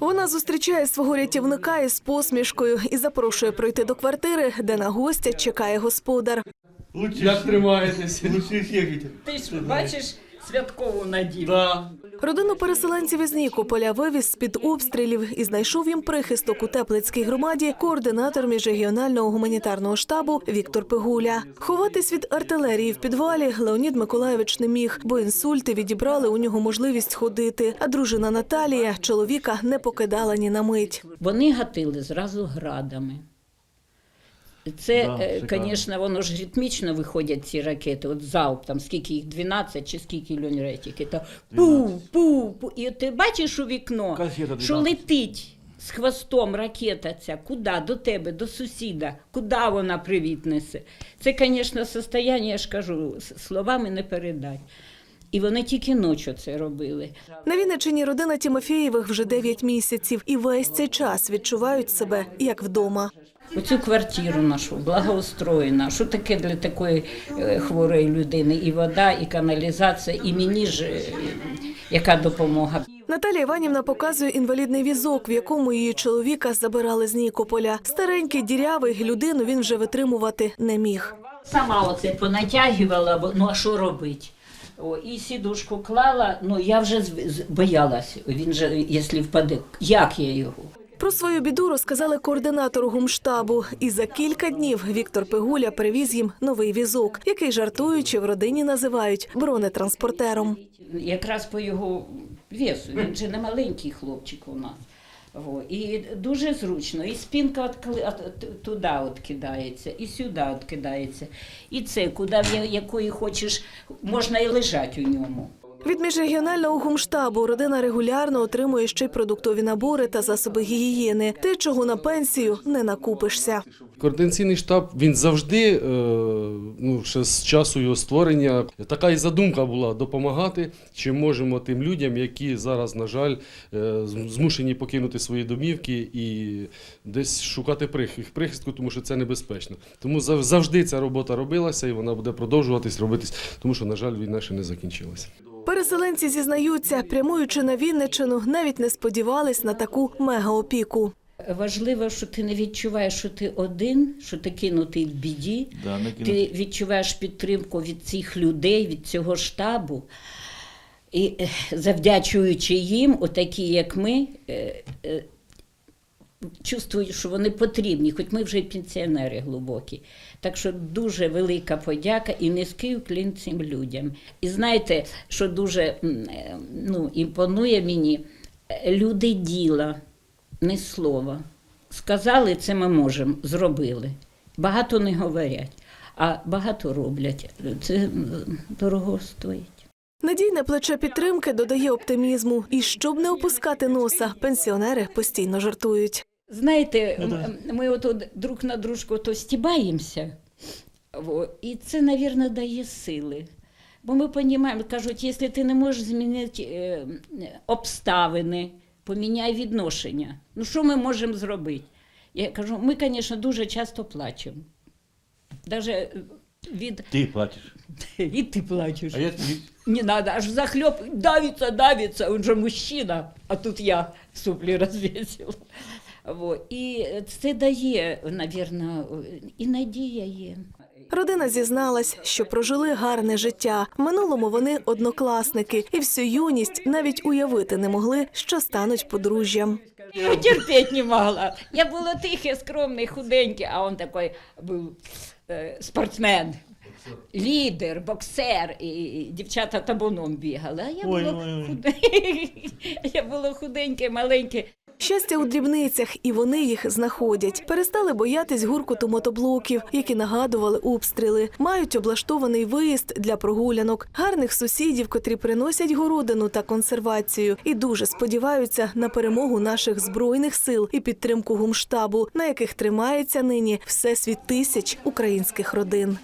Вона зустрічає свого рятівника із посмішкою і запрошує пройти до квартири, де на гостя чекає господар. Лучше, Як тримаєтеся? Ти ж бачиш святкову надію. Да. Родину переселенців із Нікополя вивіз з-під обстрілів і знайшов їм прихисток у Теплицькій громаді координатор міжрегіонального гуманітарного штабу Віктор Пигуля. Ховатись від артилерії в підвалі Леонід Миколаєвич не міг, бо інсульти відібрали у нього можливість ходити. А дружина Наталія чоловіка не покидала ні на мить. Вони гатили зразу градами. Це, Да, е, шикарно. звісно, воно ж ритмічно виходять ці ракети. От залп, там скільки їх 12 чи скільки льонретики. То пу, пу, пу. І ти бачиш у вікно, що летить з хвостом ракета ця, куди? До тебе, до сусіда, куди вона привіт несе. Це, звісно, состояння, я ж кажу, словами не передать. І вони тільки ночі це робили. На Вінниччині родина Тімофєєвих вже 9 місяців, і весь цей час відчувають себе як вдома. Оцю квартиру нашу благоустроєна. Що таке для такої е, хворої людини? І вода, і каналізація, і мені ж е, яка допомога. Наталія Іванівна показує інвалідний візок, в якому її чоловіка забирали з Нікополя. Старенький, дірявий, людину він вже витримувати не міг. Сама оце понатягувала, ну а що робити? О, і сідушку клала, ну я вже боялась, він же, якщо впаде, як я його? Про свою біду розказали координатору гумштабу. І за кілька днів Віктор Пигуля привіз їм новий візок, який жартуючи в родині називають бронетранспортером. Якраз по його весу, він же не маленький хлопчик у нас. О, і дуже зручно. І спинка от, кли- туди от кидається, і сюди от кидається. І це, куди якої хочеш, можна і лежати у ньому. Від міжрегіонального гумштабу родина регулярно отримує ще й продуктові набори та засоби гігієни. Те, чого на пенсію не накупишся. Координаційний штаб він завжди, е, ну ще з часу його створення, така і задумка була допомагати, чим можемо тим людям, які зараз, на жаль, е, змушені покинути свої домівки і десь шукати прих- прихистку, тому що це небезпечно. Тому завжди ця робота робилася і вона буде продовжуватись робитись, тому що, на жаль, війна ще не закінчилася. Переселенці зізнаються, прямуючи на Вінничину, навіть не сподівались на таку мегаопіку. Важливо, що ти не відчуваєш, що ти один, що ти кинутий в біді. Да. Ти відчуваєш підтримку від цих людей, від цього штабу. І е, завдячуючи їм, отакі, як ми, е, чувствую, що вони потрібні, хоч ми вже пенсіонери глибокі. Так що дуже велика подяка і низький уклін цим людям. І знаєте, що дуже е, ну, імпонує мені, люди діла, не слова. Сказали, це ми можемо, зробили. Багато не говорять, а багато роблять. Це дорого стоїть. Надійне плече підтримки додає оптимізму. І щоб не опускати носа, пенсіонери постійно жартують. Знаєте, м, ми от друг на дружку то стібаємося, і це, мабуть, дає сили. Бо ми розуміємо, кажуть, якщо ти не можеш змінити е, обставини, поміняй відношення. Ну що ми можемо зробити? Я кажу, ми, звісно, дуже часто плачемо. Навіть від, Ты платишь. від ти плачеш. А я Не надо, аж захлеб, давится, давится, он же мужчина, а тут я сопли розвесила. І це дає, навірно, і надія є. Родина зізналась, що прожили гарне життя. В минулому вони однокласники, і всю юність навіть уявити не могли, що стануть подружжям. Я його терпеть не могла. Я була тихий, скромний, худенький, а он такой був е, спортсмен. Лідер, боксер, і, дівчата табуном бігали. А я була, ой, ой. я була худеньке, маленьке. Щастя у дрібницях, і вони їх знаходять. Перестали боятись гуркоту мотоблоків, які нагадували обстріли. Мають облаштований виїзд для прогулянок, гарних сусідів, котрі приносять городину та консервацію, і дуже сподіваються на перемогу наших збройних сил і підтримку гумштабу, на яких тримається нині всесвіт тисяч українських родин.